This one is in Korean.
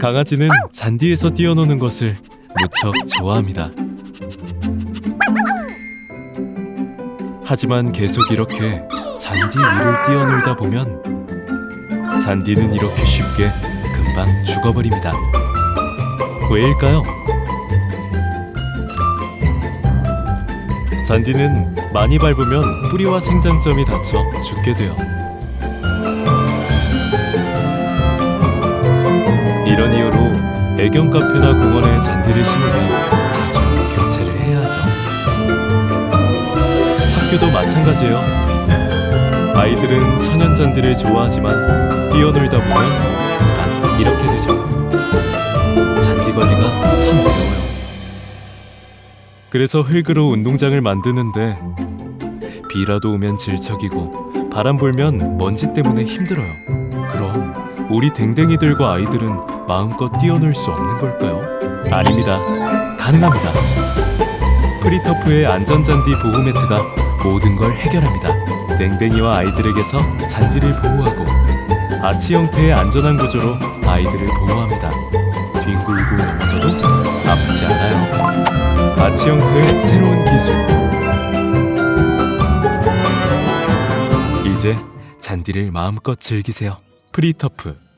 강아지는 잔디에서 뛰어노는 것을 무척 좋아합니다. 하지만 계속 이렇게 잔디 위를 뛰어놀다 보면 잔디는 이렇게 쉽게 금방 죽어버립니다. 왜일까요? 잔디는 많이 밟으면 뿌리와 생장점이 다쳐 죽게 돼요. 애견 카페나 공원에 잔디를 심으면 자주 교체를 해야 하죠. 학교도 마찬가지예요. 아이들은 천연 잔디를 좋아하지만 뛰어놀다 보면 금방 이렇게 되죠. 잔디 관리가 참 어려워요. 그래서 흙으로 운동장을 만드는데 비라도 오면 질척이고 바람 불면 먼지 때문에 힘들어요. 그럼 우리 댕댕이들과 아이들은 마음껏 뛰어놀 수 없는 걸까요? 아닙니다. 가능합니다. 프리터프의 안전잔디 보호 매트가 모든 걸 해결합니다. 댕댕이와 아이들에게서 잔디를 보호하고 아치 형태의 안전한 구조로 아이들을 보호합니다. 뒹굴고 넘어져도 아프지 않아요. 아치 형태의 새로운 기술. 이제 잔디를 마음껏 즐기세요. 프리터프.